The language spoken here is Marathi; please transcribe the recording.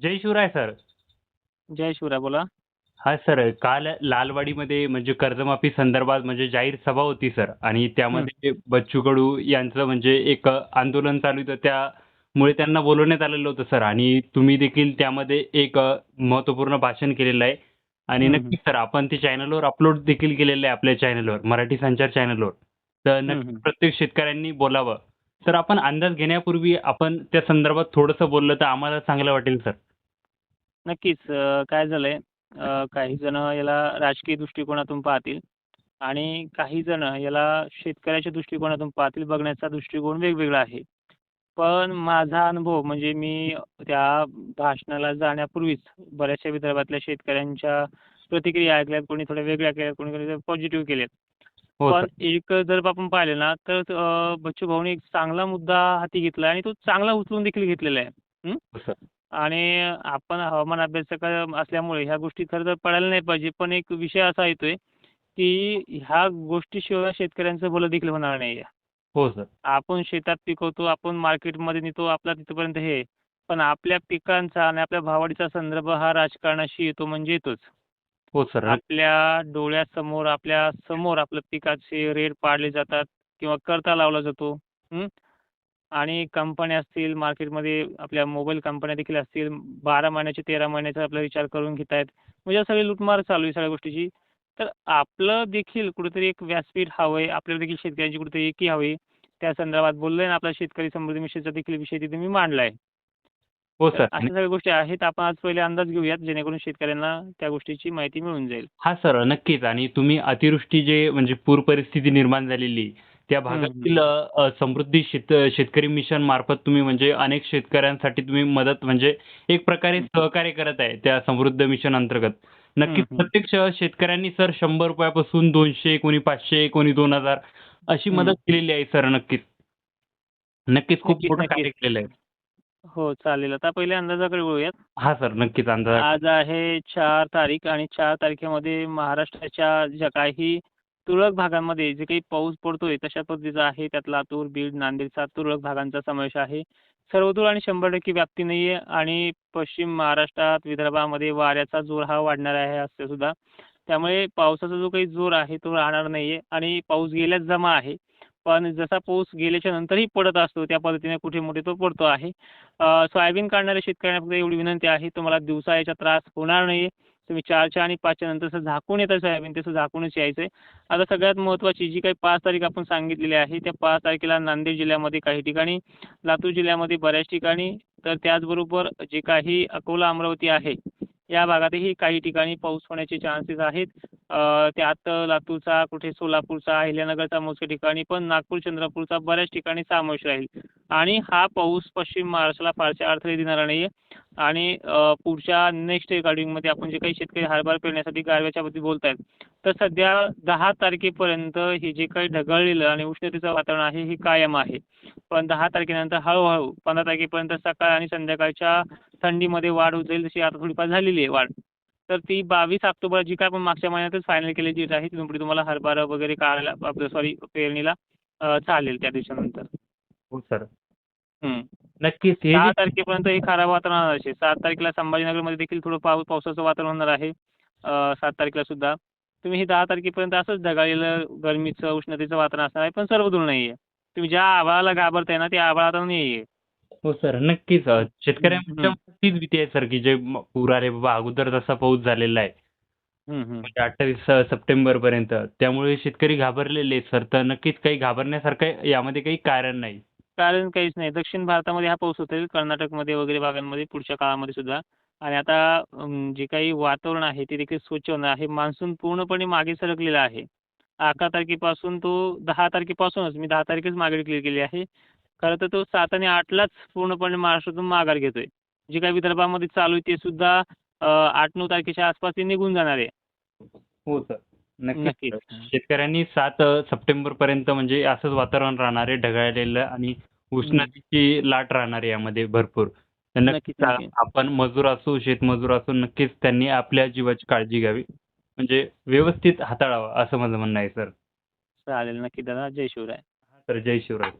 जय शिवराय सर. जय शिवराय बोला. हां सर, काल लालवाडीमध्ये म्हणजे कर्जमाफी संदर्भात म्हणजे जाहीर सभा होती सर आणि त्यामध्ये बच्चू कडू यांचं म्हणजे एक आंदोलन चालू होतं त्यामुळे त्यांना बोलवण्यात आलेलं होतं सर आणि तुम्ही देखील त्यामध्ये एक अ, महत्त्वपूर्ण भाषण केलेलं आहे आणि. नक्कीच सर आपण ते चॅनलवर अपलोड देखील केलेलं आहे आपल्या चॅनलवर, मराठी संचार चॅनलवर. तर नक्कीच हं. प्रत्येक शेतकऱ्यांनी बोलावं. तर आपण अंदाज घेण्यापूर्वी आपण त्या संदर्भात थोडंसं बोललं तर आम्हाला चांगलं वाटेल सर. नक्कीच काय झालंय काही जण याला राजकीय दृष्टिकोनातून पाहतील आणि काही जण याला शेतकऱ्याच्या दृष्टिकोनातून पाहतील. बघण्याचा दृष्टिकोन वेगवेगळा आहे. पण माझा अनुभव म्हणजे मी त्या भाषणाला जाण्यापूर्वीच बऱ्याचशा विदर्भातल्या शेतकऱ्यांच्या प्रतिक्रिया ऐकल्यात. कोणी थोड्या वेगळ्या केल्यात, कोणी कोणी पॉझिटिव्ह केल्यात. हो पण सर. एक जर आपण पाहिलं ना तर अ, बच्चू भाऊनी एक चांगला मुद्दा हाती घेतला आणि तो चांगला उचलून देखील घेतलेला आहे. हं. हो सर. आणि आपण हवामान अभ्यासक असल्यामुळे ह्या गोष्टी खरं तर पडायला नाही पाहिजे. पण एक विषय असा येतोय, की ह्या गोष्टीशिवाय शेतकऱ्यांचं भलं देखील होणार नाहीये. हो सर. आपण शेतात पिकवतो, आपण मार्केटमध्ये नेतो, आपला तिथपर्यंत हे आहे. पण आपल्या पिकांचा आणि आपल्या भाववाढीचा संदर्भ हा राजकारणाशी येतो म्हणजे येतोच. हो सर. आपल्या डोळ्यासमोर, आपल्यासमोर आपल्या पिकाचे रेट पाडले जातात किंवा करता लावला जातो. हं. आणि कंपन्या असतील, मार्केटमध्ये आपल्या मोबाईल कंपन्या देखील असतील, 12 महिन्याचे 13 महिन्याचा आपला विचार करून घेत आहेत. म्हणजे सगळी लूटमार चालू आहे सगळ्या गोष्टीची. तर आपलं देखील कुठेतरी एक व्यासपीठ हवंय. आपल्याला देखील शेतकऱ्यांची कुठेतरी एकी हवी. त्या संदर्भात बोललोय आणि आपला शेतकरी समृद्धी मिशनचा देखील विषय तिथे मी मांडलाय. हो तर सर. अशा सगळ्या गोष्टी आहेत. आपण आज पहिले अंदाज घेऊयात जेणेकरून शेतकऱ्यांना त्या गोष्टीची माहिती मिळून जाईल. हां सर, नक्कीच आणि तुम्ही अतिवृष्टी जे म्हणजे पूर परिस्थिती निर्माण झालेली, त्या. भागातील समृद्धी शेत शेतकरी मिशन मार्फत तुम्ही म्हणजे अनेक शेतकऱ्यांसाठी तुम्ही मदत म्हणजे एक प्रकारे. सहकार्य करत आहे त्या समृद्ध मिशन अंतर्गत. नक्कीच. प्रत्येक शेतकऱ्यांनी सर ₹100 पासून 200, कोणी 500, कोणी 2000 अशी हं. मदत केलेली आहे सर नक्कीच. नक्कीच खूप मोठं. कार्य केलेलं आहे. हो, चालेल. आता पहिले अंदाजाकडे वळूयात. हां सर, नक्कीच अंदाज आज आहे 4 तारीख आणि 4 तारखेमध्ये महाराष्ट्राच्या ज्या काही तुरळक भागांमध्ये जे काही पाऊस पडतोय तशा पद्धतीचा आहे. त्यात लातूर, बीड, नांदेडचा तुरळक भागांचा समावेश आहे. सर्वदूर आणि 100% व्याप्ती नाहीये आणि पश्चिम महाराष्ट्रात, विदर्भामध्ये वाऱ्याचा जोर हा वाढणार आहे असं सुद्धा. त्यामुळे पावसाचा जो काही जोर आहे तो राहणार नाहीये आणि पाऊस गेल्यास जमा आहे. पण जसा पाऊस गेल्याच्या नंतरही पडत असतो त्या पद्धतीने कुठे-मोठे तो पडतो आहे. सोयाबीन काढणाऱ्या शेतकऱ्यांना फक्त एवढी विनंती आहे तुम्हाला दिवसा याचा त्रास होणार नाही तुम्ही चारच्या आणि पाचच्या नंतर असं झाकून येतं सोयाबीन तसं झाकूनच यायचंय. आता सगळ्यात महत्त्वाची जी काही पाच तारीख आपण सांगितलेली आहे त्या पाच तारखेला नांदेड जिल्ह्यामध्ये काही ठिकाणी, लातूर जिल्ह्यामध्ये बऱ्याच ठिकाणी, तर त्याचबरोबर जे काही अकोला, अमरावती आहे या भागातही काही ठिकाणी पाऊस होण्याचे चान्सेस आहेत. त्यात लातूरचा, कुठे सोलापूरचा, अहिल्यानगरचा मोजक्या ठिकाणी, पण नागपूर, चंद्रपूरचा बऱ्याच ठिकाणी समावेश राहील. आणि हा पाऊस पश्चिम महाराष्ट्राला फारसे अडथळे देणारा नाहीये. आणि पुढच्या नेक्स्ट रिगार्डिंगमध्ये आपण जे काही शेतकरी हरभरा पेरण्यासाठी गारव्याच्या बद्दल बोलतायत, तर सध्या दहा तारखेपर्यंत हे जे काही ढगाळलेलं आणि उष्णतेचं वातावरण आहे हे कायम आहे. पण दहा तारखेनंतर हळूहळू पंधरा तारखेपर्यंत सकाळ आणि संध्याकाळच्या थंडीमध्ये वाढ होत जाईल. जशी आता थोडीफार झालेली आहे वाढ. तर ती 22 ऑक्टोबर जी काय आपण मागच्या महिन्यातच फायनल केलेली डेट आहे तिथून पुढे तुम्हाला हरभरा वगैरे काढायला आपलं सॉरी पेरणीला चालेल त्या दिवसानंतर. हो सर. नक्कीच हे 6 जे तारखेपर्यंत हे खराब वातावरण राहणार आहे. 7 तारखेला संभाजीनगरमध्ये देखील थोडं पाऊ पावसाचं वातावरण होणार आहे. 7 तारखेला सुद्धा. तुम्ही हे 10 तारखेपर्यंत असंच ढगाळलेलं, गरमीचं, उष्णतेचं वातावरण असणार आहे. पण सर्वदूर नाहीये. तुम्ही ज्या आभाळाला घाबरताय ना ते आभाळ आता नाहीये. हो सर, नक्कीच शेतकऱ्यांच्या. तीच भीती आहे सर, की जे पूर आले बाबा अगोदर तसा पाऊस झालेला आहे. म्हणजे 28 स सप्टेंबरपर्यंत. त्यामुळे शेतकरी घाबरलेले आहेत सर. तर नक्कीच काही घाबरण्यासारखं यामध्ये काही कारण नाही. कारण काहीच नाही. दक्षिण भारतामध्ये हा पाऊस होतोय. कर्नाटकमध्ये वगैरे भागांमध्ये पुढच्या काळामध्ये सुद्धा. आणि आता जे काही वातावरण आहे ते देखील स्वच्छ होणार आहे. मान्सून पूर्णपणे मागे सरकलेला आहे. 11 तारखेपासून तो 10 तारखेपासूनच मी 10 तारीखच मागे केली आहे. खरं तर तो 7 आणि 8लाच पूर्णपणे महाराष्ट्रातून माघार घेतोय. जे काही विदर्भामध्ये चालू आहे ते सुद्धा अ, 8-9 तारखेच्या आसपास ते निघून जाणार आहे. हो सर. नक्कीच. सर. शेतकऱ्यांनी 7 अ, सप्टेंबरपर्यंत म्हणजे असंच वातावरण राहणार आहे ढगाळलेलं आणि. उष्णतेची लाट राहणार आहे यामध्ये भरपूर. नक्कीच, नक्की. आपण मजूर असू, शेतमजूर असू नक्कीच त्यांनी आपल्या जीवाची काळजी घ्यावी. म्हणजे व्यवस्थित हाताळावं असं माझं म्हणणं आहे सर. चालेल. नक्की दादा. जय शिवराय. सर. जय शिवराय.